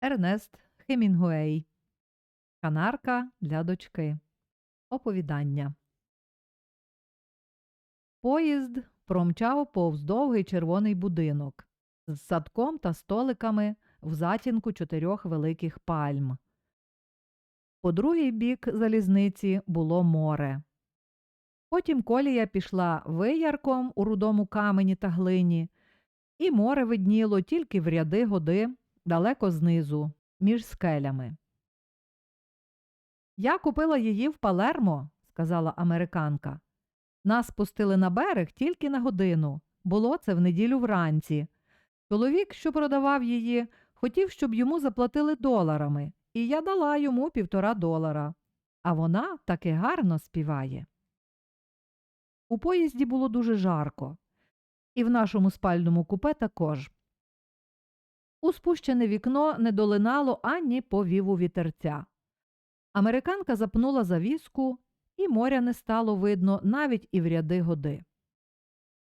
Ернест Хемінгуей. Канарка для дочки. Оповідання. Поїзд промчав повз довгий червоний будинок з садком та столиками в затінку чотирьох великих пальм. По другий бік залізниці було море. Потім колія пішла виярком у рудому камені та глині, і море видніло тільки в ряди годи далеко знизу, між скелями. Я купила її в Палермо, сказала американка. Нас пустили на берег тільки на годину. Було це в неділю вранці. Чоловік, що продавав її, хотів, щоб йому заплатили доларами, і я дала йому півтора долара. А вона таки гарно співає. У поїзді було дуже жарко, і в нашому спальному купе також. У спущене вікно не долинало ані повіву вітерця. Американка запнула завіску, і моря не стало видно навіть і в ряди годи.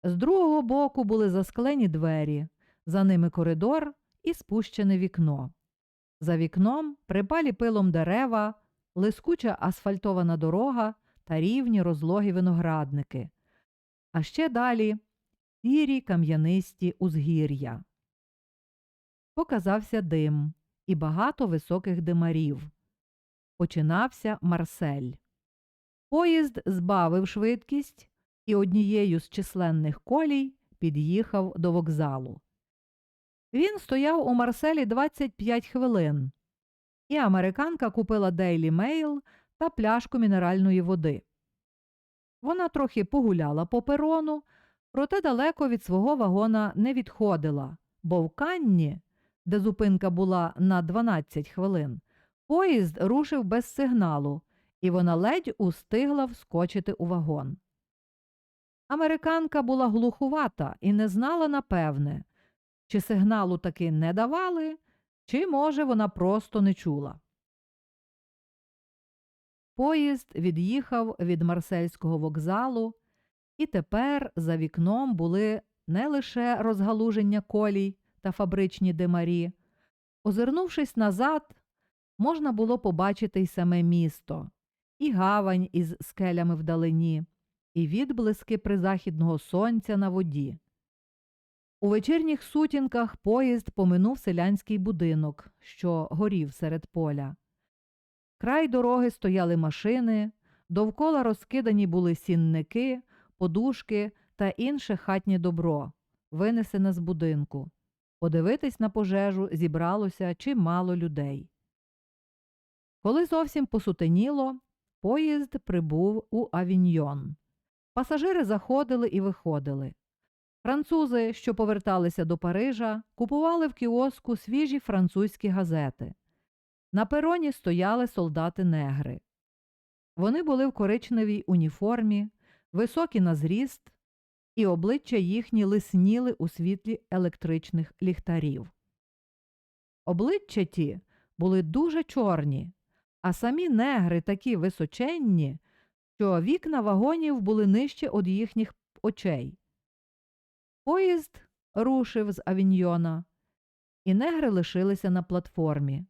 З другого боку були засклені двері, за ними коридор і спущене вікно. За вікном припалі пилом дерева, лискуча асфальтована дорога та рівні розлогі виноградники. А ще далі сірі кам'янисті узгір'я. Показався дим і багато високих димарів. Починався Марсель. Поїзд збавив швидкість і однією з численних колій під'їхав до вокзалу. Він стояв у Марселі 25 хвилин, і американка купила Daily Mail та пляшку мінеральної води. Вона трохи погуляла по перону, проте далеко від свого вагона не відходила, бо в Канні, де зупинка була на 12 хвилин, поїзд рушив без сигналу, і вона ледь устигла вскочити у вагон. Американка була глухувата і не знала напевне, чи сигналу таки не давали, чи, може, вона просто не чула. Поїзд від'їхав від Марсельського вокзалу, і тепер за вікном були не лише розгалуження колій та фабричні димарі. Озирнувшись назад, можна було побачити й саме місто, і гавань із скелями вдалині, і відблиски призахідного сонця на воді. У вечірніх сутінках поїзд поминув селянський будинок, що горів серед поля. Край дороги стояли машини, довкола розкидані були сінники, подушки та інше хатнє добро, винесене з будинку. Подивитись на пожежу зібралося чимало людей. Коли зовсім посутеніло, поїзд прибув у Авіньйон. Пасажири заходили і виходили. Французи, що поверталися до Парижа, купували в кіоску свіжі французькі газети. На пероні стояли солдати-негри. Вони були в коричневій уніформі, високі на зріст, і обличчя їхні лисніли у світлі електричних ліхтарів. Обличчя ті були дуже чорні, а самі негри такі височенні, що вікна вагонів були нижче від їхніх очей. Поїзд рушив з авіньйона, і негри лишилися на платформі.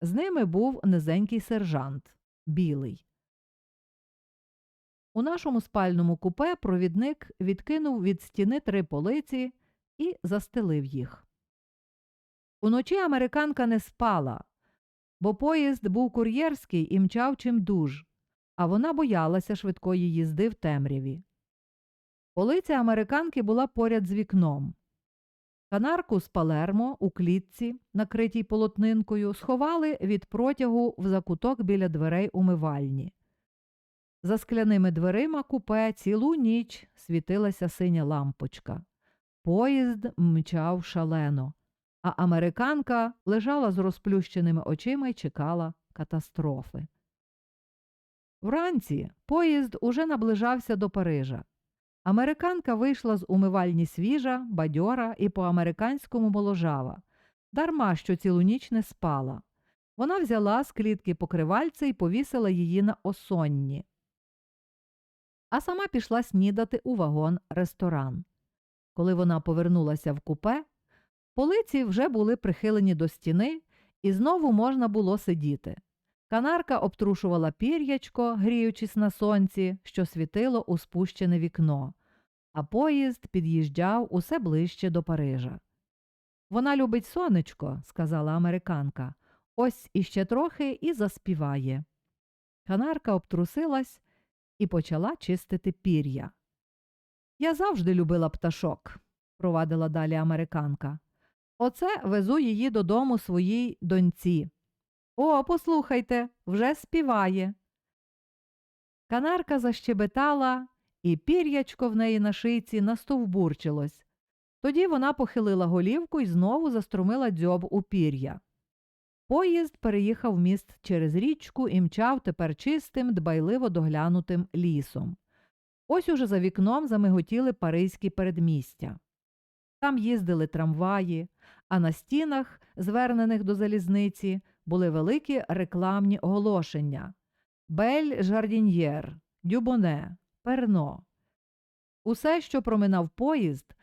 З ними був низенький сержант, білий. У нашому спальному купе провідник відкинув від стіни три полиці і застелив їх. Уночі американка не спала, бо поїзд був кур'єрський і мчав чимдуж, а вона боялася швидкої їзди в темряві. Полиця американки була поряд з вікном. Канарку з Палермо у клітці, накритій полотнинкою, сховали від протягу в закуток біля дверей умивальні. За скляними дверима купе цілу ніч світилася синя лампочка. Поїзд мчав шалено, а американка лежала з розплющеними очима і чекала катастрофи. Вранці поїзд уже наближався до Парижа. Американка вийшла з умивальні свіжа, бадьора і по-американському моложава, дарма що цілу ніч не спала. Вона взяла з клітки покривальце і повісила її на осонні. А сама пішла снідати у вагон ресторан. Коли вона повернулася в купе, полиці вже були прихилені до стіни, І знову можна було сидіти. Канарка обтрушувала пір'ячко, гріючись на сонці, що світило у спущене вікно, а поїзд під'їжджав усе ближче до Парижа. Вона любить сонечко, сказала американка. Ось іще трохи і заспіває. Канарка обтрусилась і почала чистити пір'я. Я завжди любила пташок, провадила далі американка. Оце везу її додому своїй доньці. О, послухайте, вже співає. Канарка защебетала, і пір'ячко в неї на шийці настовбурчилось. Тоді вона похилила голівку і знову заструмила дзьоб у пір'я. Поїзд переїхав міст через річку і мчав тепер чистим, дбайливо доглянутим лісом. Ось уже за вікном замиготіли паризькі передмістя. Там їздили трамваї, а на стінах, звернених до залізниці, були великі рекламні оголошення Бель Жардіньєр, Дюбоне, Перно. Усе, що проминав поїзд,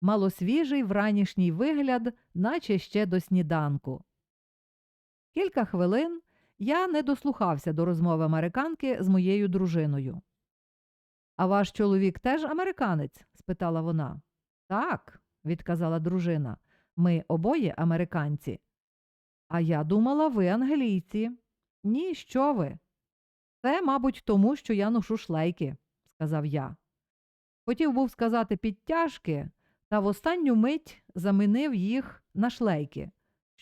мало свіжий вранішній вигляд, наче ще до сніданку. Кілька хвилин я не дослухався до розмови американки з моєю дружиною. А ваш чоловік теж американець? спитала вона. Так, відказала дружина. Ми обоє американці. А я думала, ви англійці. Ні, що ви? Це, мабуть, тому, що я ношу шлейки, сказав я. Хотів був сказати підтяжки, та в останню мить замінив їх на шлейки,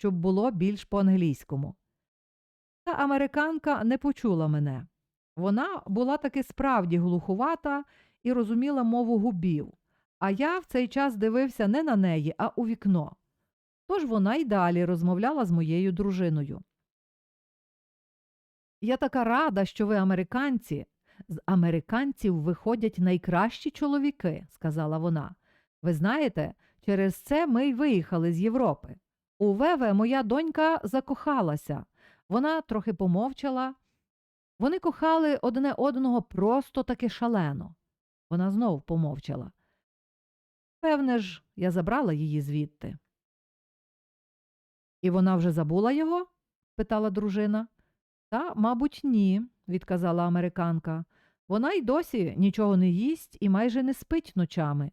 щоб було більш по-англійському. Та американка не почула мене. Вона була таки справді глухувата і розуміла мову губів, а я в цей час дивився не на неї, а у вікно. Тож вона й далі розмовляла з моєю дружиною. Я така рада, що ви американці. З американців виходять найкращі чоловіки, сказала вона. Ви знаєте, через це ми й виїхали з Європи. У Веве моя донька закохалася. Вона трохи помовчала. Вони кохали одне одного просто таки шалено. Вона знов помовчала. Певне ж, я забрала її звідти. І вона вже забула його? питала дружина. Та, мабуть, ні, відказала американка. Вона й досі нічого не їсть і майже не спить ночами.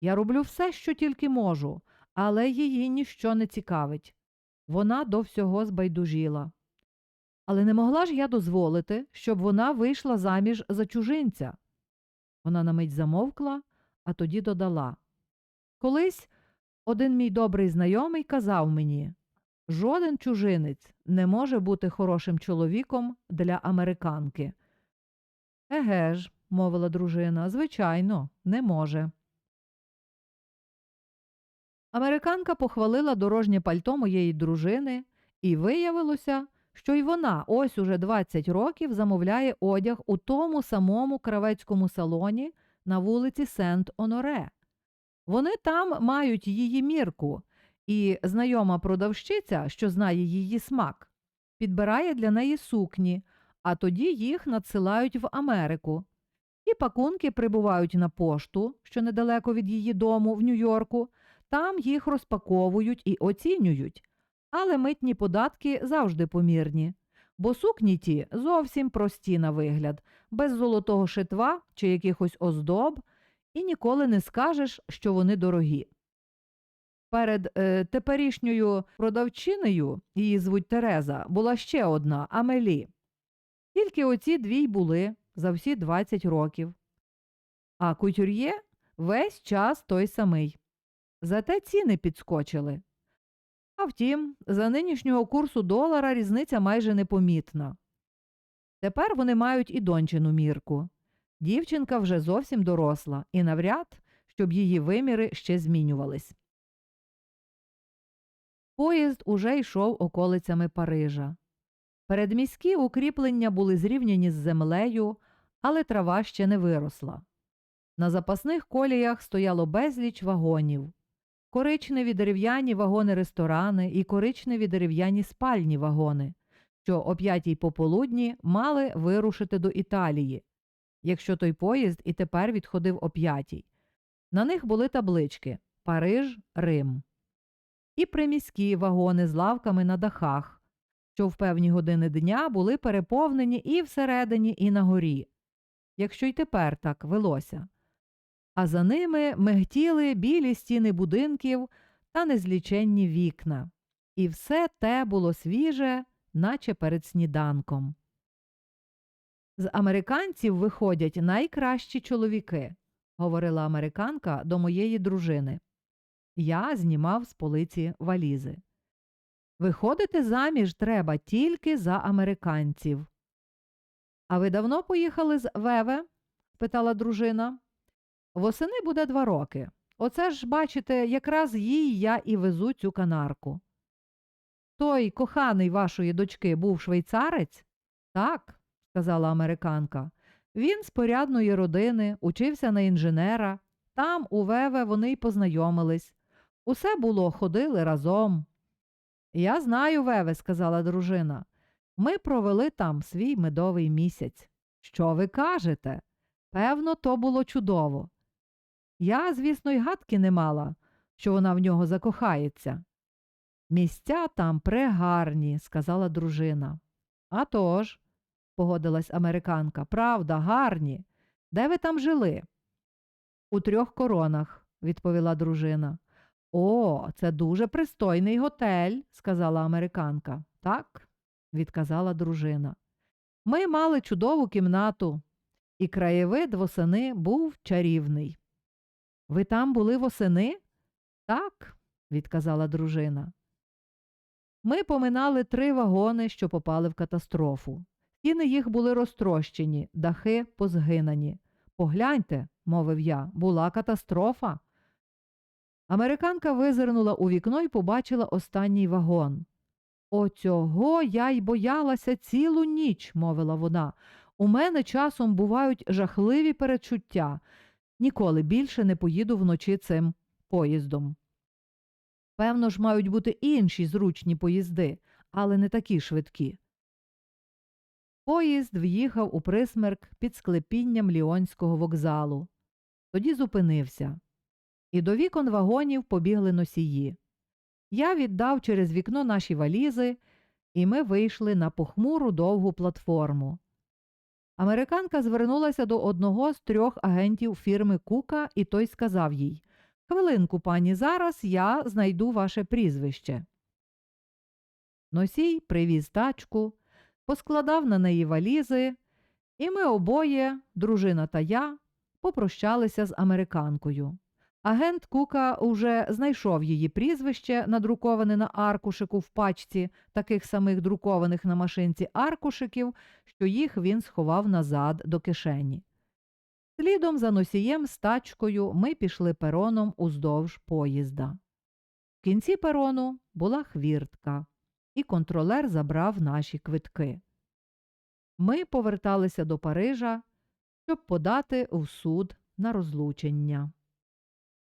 Я роблю все, що тільки можу, але її ніщо не цікавить. Вона до всього збайдужіла. Але не могла ж я дозволити, щоб вона вийшла заміж за чужинця. Вона на мить замовкла, а тоді додала. Колись один мій добрий знайомий казав мені жоден чужинець не може бути хорошим чоловіком для американки. Еге ж, мовила дружина, звичайно, не може. Американка похвалила дорожнє пальто моєї дружини, і виявилося, що й вона ось уже 20 років замовляє одяг у тому самому кравецькому салоні на вулиці Сент-Оноре. Вони там мають її мірку, і знайома продавщиця, що знає її смак, підбирає для неї сукні, а тоді їх надсилають в Америку. І пакунки прибувають на пошту, що недалеко від її дому в Нью-Йорку, там їх розпаковують і оцінюють. Але митні податки завжди помірні, бо сукні ті зовсім прості на вигляд, без золотого шитва чи якихось оздоб, і ніколи не скажеш, що вони дорогі. Перед е, теперішньою продавчиною, її звуть Тереза, була ще одна Амелі. Тільки оці дві й були за всі 20 років. А кутюр'є весь час той самий. Зате ціни підскочили. А втім, за нинішнього курсу долара різниця майже непомітна. Тепер вони мають і дончину мірку. Дівчинка вже зовсім доросла, і навряд, щоб її виміри ще змінювались. Поїзд уже йшов околицями Парижа. Передміські укріплення були зрівняні з землею, але трава ще не виросла. На запасних коліях стояло безліч вагонів, коричневі дерев'яні вагони-ресторани і коричневі дерев'яні спальні вагони, що о п'ятій пополудні мали вирушити до Італії, якщо той поїзд і тепер відходив о п'ятій. На них були таблички Париж, Рим. і приміські вагони з лавками на дахах, що в певні години дня були переповнені і всередині, і на горі, якщо й тепер так велося. А за ними мигтіли білі стіни будинків та незліченні вікна, і все те було свіже, наче перед сніданком. З американців виходять найкращі чоловіки, говорила американка до моєї дружини. Я знімав з полиці валізи. Виходити заміж треба тільки за американців. А ви давно поїхали з Веве? питала дружина. Восени буде два роки. Оце ж, бачите, якраз їй я і везу цю канарку. Той коханий вашої дочки був швейцарець? Так, сказала американка. Він з порядної родини, учився на інженера. Там, у Веве, вони й познайомились. Усе було, ходили разом. Я знаю, Веве, сказала дружина. Ми провели там свій медовий місяць. Що ви кажете? Певно, то було чудово. Я, звісно, й гадки не мала, що вона в нього закохається. Місця там прегарні, сказала дружина. «А тож», – погодилась американка, правда, гарні. Де ви там жили? У трьох коронах, відповіла дружина. О, це дуже пристойний готель, сказала американка. Так, відказала дружина. Ми мали чудову кімнату, і краєвид восени був чарівний. Ви там були восени? Так, відказала дружина. Ми поминали три вагони, що попали в катастрофу. Стіни їх були розтрощені, дахи позгинані. Погляньте, мовив я, була катастрофа. Американка визирнула у вікно і побачила останній вагон. Оцього я й боялася цілу ніч, мовила вона. У мене часом бувають жахливі перечуття. Ніколи більше не поїду вночі цим поїздом. Певно ж, мають бути інші зручні поїзди, але не такі швидкі. Поїзд в'їхав у присмерк під склепінням Ліонського вокзалу. Тоді зупинився. І до вікон вагонів побігли носії. Я віддав через вікно наші валізи, і ми вийшли на похмуру довгу платформу. Американка звернулася до одного з трьох агентів фірми Кука, і той сказав їй Хвилинку, пані, зараз я знайду ваше прізвище. Носій привіз тачку, поскладав на неї валізи, і ми обоє, дружина та я, попрощалися з американкою. Агент Кука уже знайшов її прізвище, надруковане на аркушику в пачці таких самих друкованих на машинці аркушиків, що їх він сховав назад до кишені. Слідом за носієм з тачкою ми пішли пероном уздовж поїзда. В кінці перону була хвіртка, і контролер забрав наші квитки. Ми поверталися до Парижа, щоб подати в суд на розлучення.